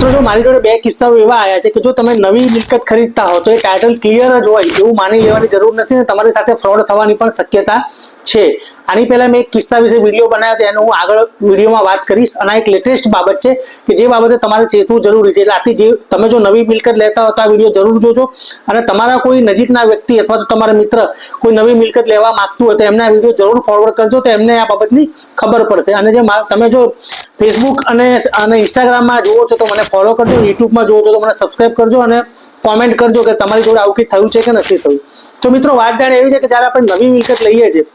મિત્રો જો મારી જોડે બે કિસ્સાઓ એવા આવ્યા છે કે જો તમે નવી મિલકત ખરીદતા હો, તો એ ટાઇટલ ક્લિયર જ હોય, એવું માની લેવાની જરૂર નથી ને તમારી સાથે ફ્રોડ થવાની પણ શક્યતા છે. આની પહેલા મેં એક કિસ્સા વિશે વીડિયો બનાવ્યો હતો, એનો હું આગળ વિડીયોમાં વાત કરીશ. અને એક લેટેસ્ટ બાબત છે કે જે બાબતે તમારે ચેતવું જરૂરી છે. એટલે આથી જે તમે જો નવી મિલકત લેતા હો વીડિયો જરૂર જોજો. અને તમારા કોઈ નજીકના વ્યક્તિ અથવા તો તમારા મિત્ર કોઈ નવી મિલકત લેવા માગતું હોય, તો એમને આ વીડિયો જરૂર ફોરવર્ડ કરજો. તો એમને આ બાબતની ખબર પડશે. અને જે તમે જો ફેસબુક અને અને ઇન્સ્ટાગ્રામમાં જુઓ છો, તો મને ફોલો કરજો, યુટ્યુબમાં જોવો છો તો મને સબસ્ક્રાઇબ કરજો અને કોમેન્ટ કરજો કે તમારી જોડે આવું કંઈ થયું છે કે નથી થયું. તો મિત્રો, વાત જાણે એવી છે કે જ્યારે આપણે નવી મિલકત લઈએ છીએ,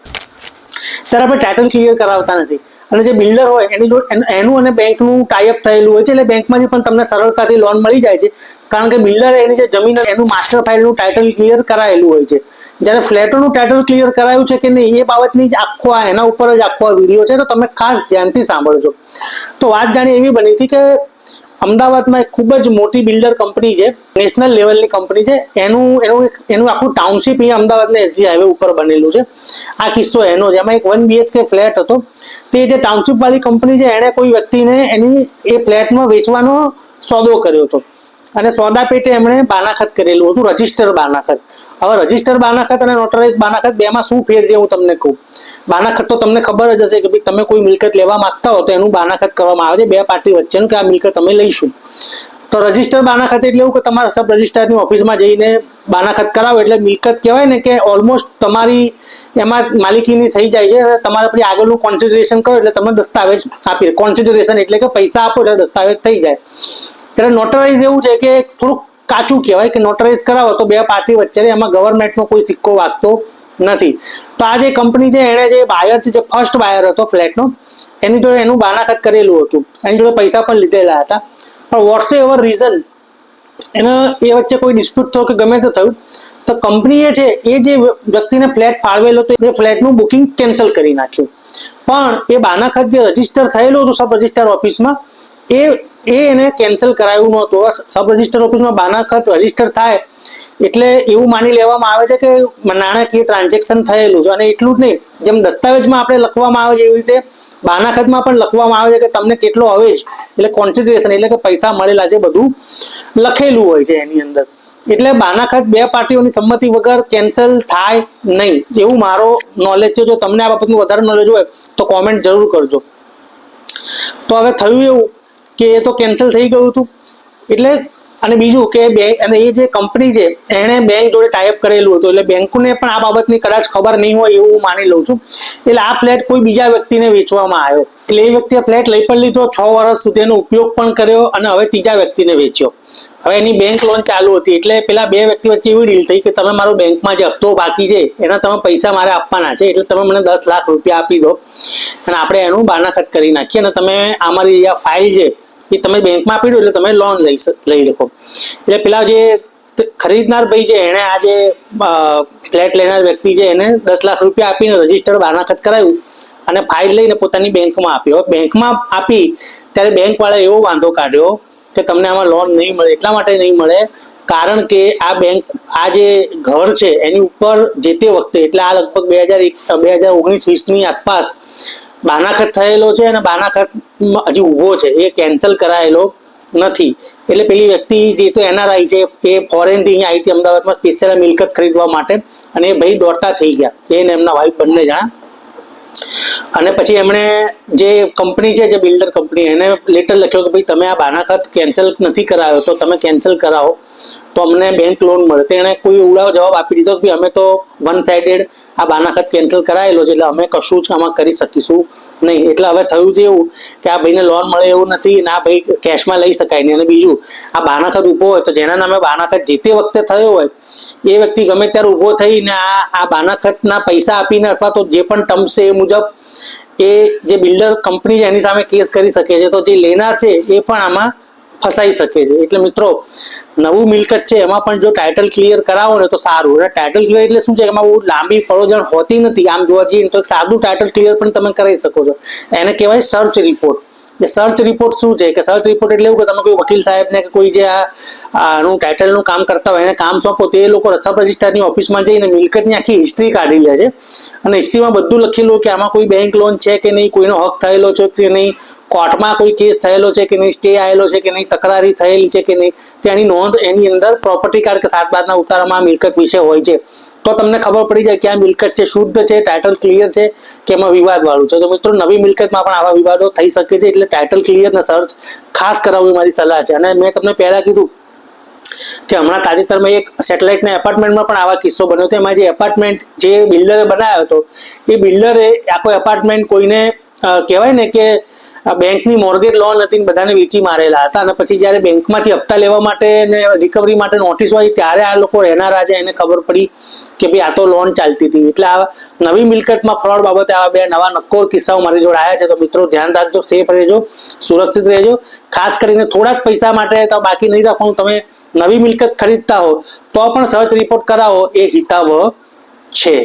ત્યારે આપણે ટાઇટલ ક્લિયર કરાવતા નથી. અને જે બિલ્ડર હોય, એની જોડે એનું અને બેંકનું ટાઈઅપ થયેલું હોય છે, એટલે બેંકમાંથી પણ તમને સરળતાથી લોન મળી જાય છે. કારણ કે બિલ્ડરે એની જે જમીન એનું માસ્ટર ફાઇલનું ટાઇટલ ક્લિયર કરાયેલું હોય છે. જ્યારે ફ્લેટોનું ટાઇટલ ક્લિયર કરાયું છે કે નહીં, એ બાબતની જ આખો એના ઉપર જ આખો વીડિયો છે, તો તમે ખાસ ધ્યાનથી સાંભળજો. તો વાત જાણી એવી બની હતી કે અમદાવાદમાં એક ખૂબ જ મોટી બિલ્ડર કંપની છે, નેશનલ લેવલની કંપની છે. એનું એનું એનું આખું ટાઉનશીપ અહીંયા અમદાવાદના એસજી હાઈવે ઉપર બનેલું છે. આ કિસ્સો એનો છે. એમાં એક વન બીએચકે ફ્લેટ હતો. તે જે ટાઉનશીપવાળી કંપની છે, એણે કોઈ વ્યક્તિને એની એ ફ્લેટમાં વેચવાનો સોદો કર્યો હતો. અને સોદા પેટે એમણે બાનાખત કરેલું હતું, રજિસ્ટર બાનાખત. હવે રજિસ્ટર બાનાખત અને નોટરાઇઝ બાનાખત બેમાં શું ફેર છે હું તમને કહું. બાનાખત તો તમને ખબર જ હશે કે ભાઈ તમે કોઈ મિલકત લેવા માંગતા હો તો એનું બાનાખત કરવામાં આવે છે. બે પાર્ટી વચ્ચેનું કે આ મિલકત અમે લઈશું. તો રજિસ્ટર બાનાખત એટલે એવું કે તમારા સબ રજિસ્ટ્રારની ઓફિસમાં જઈને બાનાખત કરાવો. એટલે મિલકત કહેવાય ને કે ઓલમોસ્ટ તમારી એમાં માલિકીની થઈ જાય છે. તમારે પછી આગળનું કોન્સિડરેશન કરો એટલે તમે દસ્તાવેજ આપી કોન્સિડરેશન એટલે કે પૈસા આપો એટલે દસ્તાવેજ થઈ જાય. ત્યારે નોટરાઇઝ એવું છે કે થોડુંક કાચું કહેવાય કે નોટરાઇઝ કરાવો તો બે પાર્ટી વચ્ચે એમાં ગવર્મેન્ટનો કોઈ સિક્કો વાગતો નથી. તો આ જે કંપની છે, એણે જે બાયર છે, જે ફર્સ્ટ બાયર હતો ફ્લેટનો એની જોડે એનું બાનાખત કરેલું હતું. એની જોડે પૈસા પણ લીધેલા હતા. પણ વોટ્સ એવર રીઝન એનો એ વચ્ચે કોઈ ડિસ્પ્યુટ થયો કે ગમે તે થયું, તો કંપનીએ છે, એ જે વ્યક્તિને ફ્લેટ ફાળવેલો હતો, એ ફ્લેટનું બુકિંગ કેન્સલ કરી નાખ્યું. પણ એ બાનાખત જે રજિસ્ટર થયેલું હતું સબ રજિસ્ટર ઓફિસમાં એ એ એને કેન્સલ કરાયું નહોતું. સબ રજિસ્ટર ઓફિસમાં બાનાખત રજિસ્ટર થાય, એટલે એવું માની લેવામાં આવે છે કે નાણાકીય ટ્રાન્ઝેક્શન થયેલું છે. અને એટલું જ નહીં, જેમ દસ્તાવેજમાં આપણે લખવામાં આવે છે એવી રીતે, બાનાખતમાં પણ લખવામાં આવે છે કે તમને કેટલો હવે જ, એટલે કોન્સિડરેશન એટલે કે પૈસા મળેલા છે, બધું લખેલું હોય છે એની અંદર. એટલે બાનાખત બે પાર્ટીઓની સંમતિ વગર કેન્સલ થાય નહીં. એવું મારો નોલેજ છે. જો તમને આ બાબતનું વધારે નોલેજ હોય, તો કોમેન્ટ જરૂર કરજો. તો હવે થયું એવું. કે એ તો કેન્સલ થઈ ગયું હતું. એટલે અને બીજું કે બે અને એ જે કંપની છે, એણે બેંક જોડે ટાઈપ કરેલું હતું. એટલે બેંકોને પણ આ બાબતની કદાચ ખબર નહીં હોય એવું માની લઉં છું. એટલે આ ફ્લેટ કોઈ બીજા વ્યક્તિને વેચવામાં આવ્યો. એટલે એ વ્યક્તિએ ફ્લેટ લઈ પણ લીધો. છ વર્ષ સુધી એનો ઉપયોગ પણ કર્યો અને હવે ત્રીજા વ્યક્તિને વેચ્યો. હવે એની બેંક લોન ચાલુ હતી. એટલે પેલા બે વ્યક્તિ વચ્ચે એવી ડીલ થઈ કે તમે મારો બેંકમાં જે હપ્તો બાકી છે, એના તમે પૈસા મારે આપવાના છે, એટલે તમે મને દસ લાખ રૂપિયા આપી દો. અને આપણે એનું બાનાખત કરી નાખીએ અને તમે અમારી આ ફાઇલ છે એ તમે બેંકમાં આપી દો એટલે તમે લોન લઈ લઈ શકો. એટલે પેલા જે ખરીદનાર ભાઈ છે એણે આ જે ફ્લેટ લેનાર વ્યક્તિ છે એને દસ લાખ રૂપિયા આપીને રજિસ્ટર બાનાખત કરાવ્યું અને ફાઇલ લઈને પોતાની બેંકમાં આપ્યો. બેંકમાં આપી ત્યારે બેંકવાળાએ એવો વાંધો કાઢ્યો કે તમને આમાં લોન નહીં મળે, એટલા માટે નહીં મળે, કારણ કે આ બેંક, આ જે ઘર છે એની ઉપર જે તે વખતે, એટલે આ લગભગ બે હજાર બે હજાર ઓગણીસ વીસની આસપાસ બાનાખત થયેલો છે અને બાનાખત હજી ઊભો છે. એ કેન્સલ કરાયેલો નથી. એટલે પેલી વ્યક્તિ જે તો એનઆરઆઈ છે, એ ફોરેનથી અહીંયા આવી હતી અમદાવાદમાં સ્પેશિયલ મિલકત ખરીદવા માટે અને એ ભાઈ દોડતા થઈ ગયા. એ ને એમના વાઈફ બંને જણા. અને પછી એમણે જે કંપની છે, જે બિલ્ડર કંપની એને લેટર લખ્યો કે ભાઈ, તમે આ બાનાખત કેન્સલ નથી કરાયો, તો તમે કેન્સલ કરાવો. તો અમને બેંક લોન મળે. તેણે કોઈ ઉડાવ જવાબ આપી દીધો કે અમે તો વન સાઇડેડ આ બાનાખત કેન્સલ કરાયેલો છે, એટલે અમે કશું જ આમાં કરી શકીશું નહીં. એટલે હવે થયું છે એવું કે આ ભાઈને લોન મળે એવું નથી ને આ ભાઈ કેશમાં લઈ શકાય નહીં. અને બીજું, આ બાનાખત ઊભો હોય તો જેના નામે બાનાખત જે તે વખતે થયો હોય, એ વ્યક્તિ ગમે ત્યારે ઊભો થઈને આ આ બાનાખતના પૈસા આપીને અથવા તો જે પણ ટર્મ્સ છે એ મુજબ એ જે બિલ્ડર કંપની છે, એની સામે કેસ કરી શકે છે. તો જે લેનાર છે એ પણ આમાં ફસાઈ શકે છે. એટલે મિત્રો, નવું મિલકત છે, એમાં પણ જો ટાઇટલ ક્લિયર કરાવો ને તો સારું. ટાઇટલ ક્લિયર એટલે શું છે? એમાં બહુ લાંબી પળોજણ હોતી નથી. આમ જોવા જઈએ તો એક સાદું ટાઇટલ ક્લિયર પણ તમે કરાવી શકો છો. એને કહેવાય સર્ચ રિપોર્ટ એ સર્ચ રિપોર્ટ શું છે? કે સર્ચ રિપોર્ટ એટલે એવું કે તમે કોઈ વકીલ સાહેબને કે કોઈ જે આનું ટાઇટલનું કામ કરતા હોય, એને કામ સોંપો, તે લોકો સબ રજિસ્ટ્રારની ઓફિસમાં જઈને મિલકતની આખી હિસ્ટ્રી કાઢી લે છે. અને હિસ્ટ્રીમાં બધું લખેલું કે આમાં કોઈ બેંક લોન છે કે નહીં, કોઈનો હક થયેલો છે કે નહીં કોર્ટમાં કોઈ કેસ થયેલો છે કે નહીં, સ્ટે આવેલો છે કે નહીં, તકરારી થયેલી છે કે નહીં, તેની નોંધ એની અંદર પ્રોપર્ટી કાર્ડ કે સાત બારના ઉતારામાં મિલકત વિશે હોય છે. તો તમને ખબર પડી જાય કે આ મિલકત છે, શુદ્ધ છે ટાઇટલ ક્લિયર છે, કે એમાં વિવાદવાળું છે. તો મિત્રો, નવી મિલકતમાં પણ આવા વિવાદો થઈ શકે છે, એટલે ટાઇટલ ક્લિયર ને સર્ચ ખાસ કરાવવી મારી સલાહ છે. અને મેં તમને પહેલા કીધું કે હમણાં તાજેતરમાં એક સેટેલાઇટના એપાર્ટમેન્ટમાં પણ આવા કિસ્સો બન્યો હતો. એમાં જે એપાર્ટમેન્ટ જે બિલ્ડરે બનાવ્યો હતો, એ બિલ્ડરે આખો એપાર્ટમેન્ટ કોઈને કહેવાય ને કે બેંકની મોર્ગેજ લોન હતી ને બધાને વેચી મારેલા હતા અને પછી જ્યારે બેંકમાંથી હપ્તા લેવા માટે ને રિકવરી માટે નોટિસ આવી ત્યારે આ લોકો રહેનારા છે, એને ખબર પડી કે ભાઈ આ તો લોન ચાલતી હતી. એટલે આ નવી મિલકતમાં ફ્રોડ બાબતે આવા બે નવા નક્કોર કિસ્સાઓ મારી જોડે આવ્યા છે. તો મિત્રો ધ્યાન રાખજો સેફ રહેજો, સુરક્ષિત રહેજો. ખાસ કરીને થોડાક પૈસા માટે તો બાકી નહીં રાખવાનું. તમે નવી મિલકત ખરીદતા હો, તો પણ સર્ચ રિપોર્ટ કરાવો, એ હિતાવહ છે.